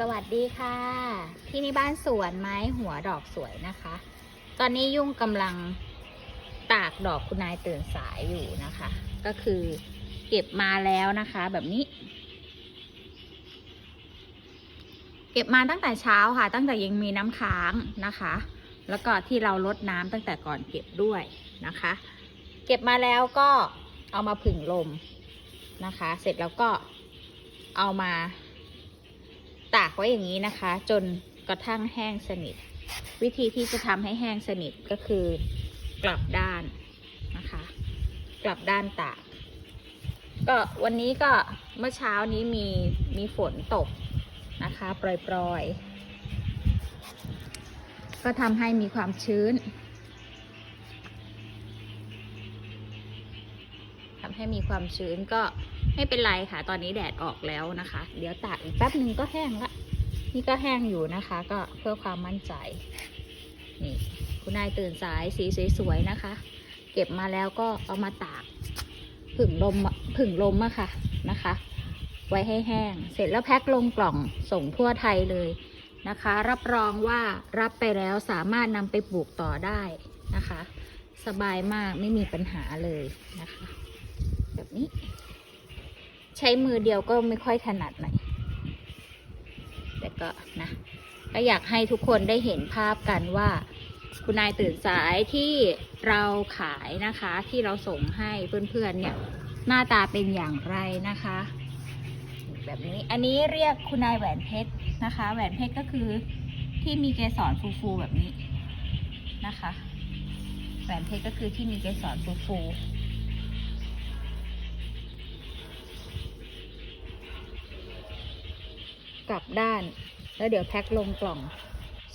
สวัสดีค่ะ ที่นี่บ้านสวนไม้หัวดอกสวยนะคะ ตอนนี้ยุ่งกำลังตากดอกคุณนายตื่นสายอยู่นะคะ ก็คือเก็บมาแล้วนะคะ แบบนี้ เก็บมาตั้งแต่เช้าค่ะ ตั้งแต่ยังมีน้ำค้างนะคะ แล้วก็ที่เราลดน้ำตั้งแต่ก่อนเก็บด้วยนะคะ เก็บมาแล้วก็เอามาผึ่งลมนะคะ เสร็จแล้วก็เอามา ตากไว้อย่างนี้นะคะ จนกระทั่งแห้งสนิท วิธีที่จะทำให้แห้งสนิทก็คือกลับด้านนะคะ กลับด้านตาก ก็วันนี้ก็เมื่อเช้านี้มีมีฝนตกนะคะปล่อยๆ ก็ทำให้มีความชื้นทำ ให้มีความชื้นก็ไม่เป็นไรค่ะ ตอนนี้แดดออกแล้วนะคะ เดี๋ยวตากอีกแป๊บหนึ่งก็แห้งละ นี่ก็แห้งอยู่นะคะ ก็เพื่อความมั่นใจ นี่คุณนายตื่นสายสีสวยๆนะคะ เก็บมาแล้วก็เอามาตากผึ่งลมผึ่งลมอะค่ะนะคะ ไว้ให้แห้ง เสร็จแล้วแพ็คลงกล่องส่งทั่วไทยเลยนะคะ รับรองว่ารับไปแล้วสามารถนำไปปลูกต่อได้นะคะ สบายมากไม่มีปัญหาเลยนะคะ แบบนี้ ใช้มือเดียวก็ไม่ค่อยถนัดหน่อยแต่ก็นะก็อยากให้ทุกคนได้เห็นภาพกันว่า คุณนายตื่นสายที่เราขายนะคะ ที่เราส่งให้เพื่อนๆเนี่ยหน้าตาเป็นอย่างไรนะคะ แบบนี้อันนี้เรียกคุณนายแหวนเพชรนะคะ แหวนเพชรก็คือที่มีเกสรฟูๆแบบนี้นะคะแหวนเพชรก็คือที่มีเกสรฟูๆ กลับด้าน แล้วเดี๋ยวแพ็คลงกล่อง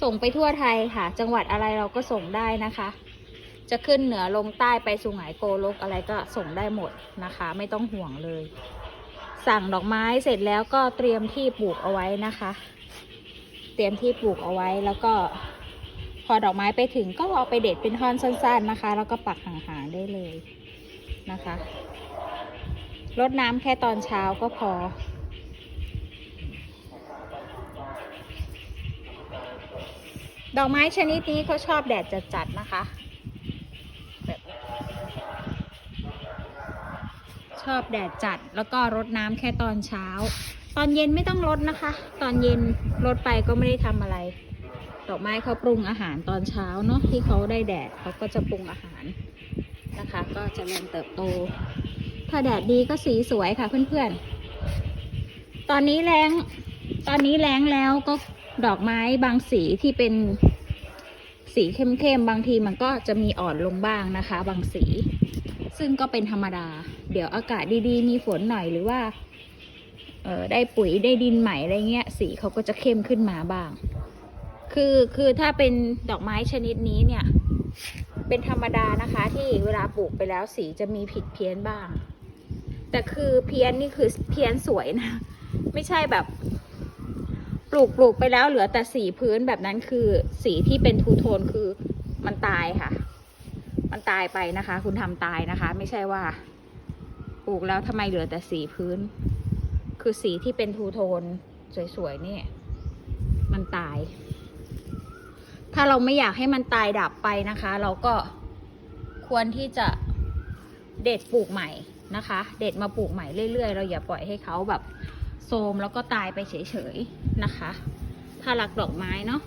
ส่งไปทั่วไทยค่ะ จังหวัดอะไรเราก็ส่งได้นะคะ จะขึ้นเหนือลงใต้ไปสุไหงโกลกอะไรก็ส่งได้หมดนะคะ ไม่ต้องห่วงเลย สั่งดอกไม้เสร็จแล้วก็เตรียมที่ปลูกเอาไว้นะคะ เตรียมที่ปลูกเอาไว้แล้วก็ พอดอกไม้ไปถึงก็เอาไปเด็ดเป็นท่อนสั้น ๆนะคะ แล้วก็ปักห่างๆได้เลยนะคะรดน้ำแค่ตอนเช้าก็พอ ดอกไม้ชนิดนี้เขาชอบแดดจัดๆนะคะ แบบชอบแดดจัดแล้วก็รดน้ำแค่ตอนเช้า ตอนเย็นไม่ต้องรดนะคะ ตอนเย็นรดไปก็ไม่ได้ทำอะไร ดอกไม้เขาปรุงอาหารตอนเช้าเนาะที่เขาได้แดดเขาก็จะปรุงอาหารนะคะ ก็จะเริ่มเติบโต ถ้าแดดดีก็สีสวยค่ะเพื่อนๆ ตอนนี้แรง ตอนนี้แรงแล้วก็ดอกไม้บางสีที่เป็นสีเข้มๆบางทีมันก็จะมีอ่อนลงบ้างนะคะ บางสี ซึ่งก็เป็นธรรมดา เดี๋ยวอากาศดีๆ มีฝนหน่อยหรือว่าเออได้ปุ๋ยได้ดินใหม่อะไรเงี้ย สีเขาก็จะเข้มขึ้นมาบ้าง คือคือถ้าเป็นดอกไม้ชนิดนี้เนี่ย เป็นธรรมดานะคะ ที่เวลาปลูกไปแล้วสีจะมีผิดเพี้ยนบ้าง แต่คือเพี้ยนนี่คือเพี้ยนสวยนะ ไม่ใช่แบบ ปลูกปลูกไปแล้วเหลือแต่สีพื้นแบบนั้นคือสีที่เป็นทูโทนคือมันตายค่ะ มันตายไปนะคะ คุณทำตายนะคะ ไม่ใช่ว่า ปลูกแล้วทำไมเหลือแต่สีพื้น คือสีที่เป็นทูโทนสวยๆนี่มันตาย ถ้าเราไม่อยากให้มันตายดับไปนะคะ เราก็ควรที่จะเด็ดปลูกใหม่นะคะ เด็ดมาปลูกใหม่เรื่อยๆ เราอย่าปล่อยให้เขาแบบ โทมแล้วก็ตายไปเฉยๆนะคะ ถ้ารักดอกไม้เนาะ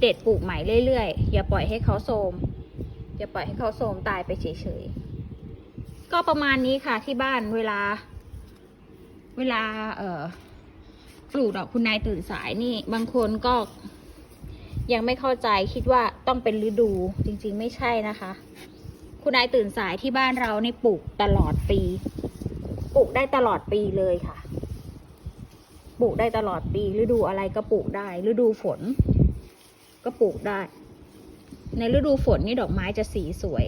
เด็ดปลูกใหม่เรื่อยๆ อย่าปล่อยให้เขาโทมอย่าปล่อยให้เขาโทมตายไปเฉยๆก็ประมาณนี้ค่ะที่บ้านเวลา เวลาเอ่อปลูกดอกคุณนายตื่นสายนี่บางคนก็ยังไม่เข้าใจคิดว่าต้องเป็นฤดูจริงๆไม่ใช่นะคะ คุณนายตื่นสายที่บ้านเราในปลูกตลอดปี ปลูกได้ตลอดปีเลยค่ะ ปลูกได้ตลอดปี ฤดูอะไรก็ปลูกได้ ฤดูฝน ก็ปลูกได้ ในฤดูฝนนี่ดอกไม้จะสีสวย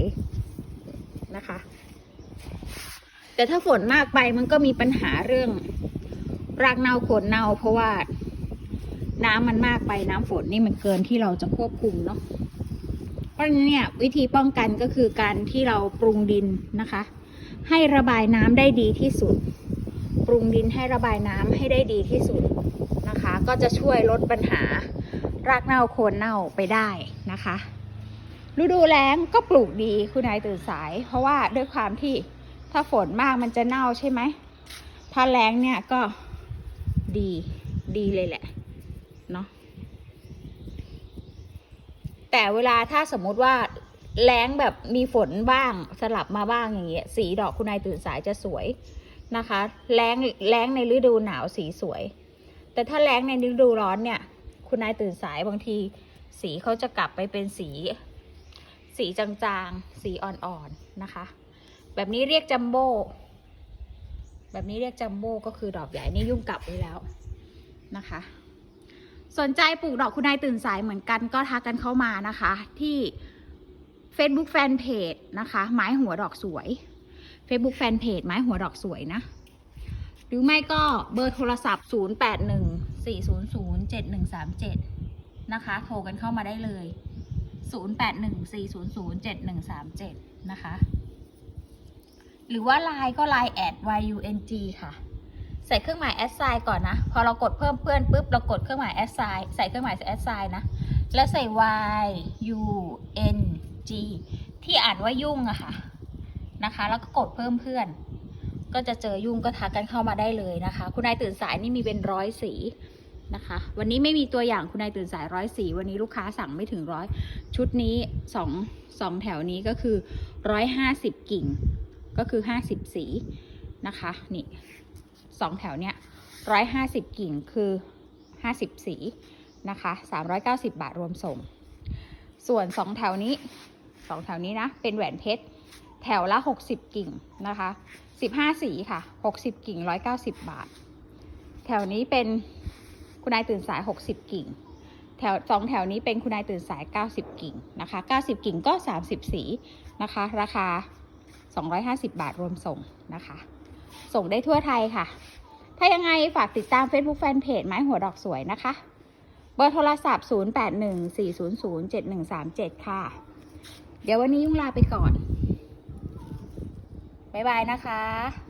นะคะ แต่ถ้าฝนมากไปมันก็มีปัญหาเรื่อง รากเน่าโคนเน่า เพราะว่าน้ำมันมากไปน้ำฝนนี่มันเกินที่เราจะควบคุมเนาะ เพราะฉะนั้นเนี่ยวิธีป้องกันก็คือการที่เราปรุงดินนะคะ ให้ระบายน้ำได้ดีที่สุด ปรุงดินให้ระบายน้ำให้ได้ดีที่สุดนะคะ ก็จะช่วยลดปัญหารากเน่าโคนเน่าไปได้นะคะฤดูแล้งก็ปลูกดีคุณนายตื่นสาย เพราะว่าด้วยความที่ถ้าฝนมากมันจะเน่าใช่ไหมถ้าแล้งเนี่ยก็ดีดีเลยแหละเนาะแต่เวลาถ้าสมมุติว่าแล้งแบบมีฝนบ้างสลับมาบ้างอย่างเงี้ยสีดอกคุณนายตื่นสายจะสวย นะคะแล้งแล้งในฤดูหนาวสีสวย แต่ถ้าแล้งในฤดูร้อนเนี่ย คุณนายตื่นสายบางที สีเขาจะกลับไปเป็นสี สีจางๆ สีอ่อนๆนะคะ แบบนี้เรียกจัมโบ้แบบนี้เรียกจัมโบ้ก็คือดอกใหญ่นี่ยุ่งกลับไว้แล้วนะคะ สนใจปลูกดอกคุณนายตื่นสายเหมือนกันก็ทักกันเข้ามานะคะ ที่ Facebook Fanpage นะคะ ไม้หัวดอกสวย Facebook Fanpage ไม้หัวดอกสวยนะ หรือไม่ก็เบอร์โทรศัพท์ 0814007137 นะคะ โทรกันเข้ามาได้เลย 0814007137 นะคะ หรือว่า Line ก็ Line แอด YUNG ค่ะ ใส่เครื่องหมายแอดไซน์ก่อนนะ พอเรากดเพิ่มเพื่อนปุ๊บเรากดเครื่องหมายแอดไซน์ใส่เครื่องหมายแอดไซน์นะ แล้วใส่ Y U N G ที่อ่านว่ายุ่งอะค่ะ นะคะ แล้วก็กดเพิ่มเพื่อน ก็จะเจอยุ่งก็ทักกันเข้ามาได้เลยนะคะ คุณนายตื่นสายนี่มีเป็นร้อยสีนะคะ วันนี้ไม่มีตัวอย่างคุณนายตื่นสายร้อยสีวันนี้ลูกค้าสั่งไม่ถึงร้อยชุดนี้สองสองแถวนี้ก็คือร้อยห้าสิบกิ่ง ก็คือห้าสิบสีนะคะนี่สองแถวเนี้ยร้อยห้าสิบกิ่งคือห้าสิบสีนะคะสามร้อยเก้าสิบาทรวมส่ง ส่วนสองแถวนี้สองแถวนี้นะเป็นแหวนเพชร แถวละ 60 กิ่งนะคะ 15 สีค่ะ 60 กิ่ง 190 บาท แถวนี้เป็นคุณนายตื่นสาย 60 กิ่ง แถวสองแถวนี้เป็นคุณนายตื่นสาย 90 กิ่งนะคะ 90 กิ่งก็ 30 สีนะคะ ราคา 250 บาทรวมส่งนะคะ ส่งได้ทั่วไทยค่ะ ถ้ายังไงฝากติดตาม Facebook Fanpage ไม้หัวดอกสวยนะคะ เบอร์โทรศัพท์ 0814007137 ค่ะ เดี๋ยววันนี้ยุ่งลาไปก่อน บ๊ายบายนะคะ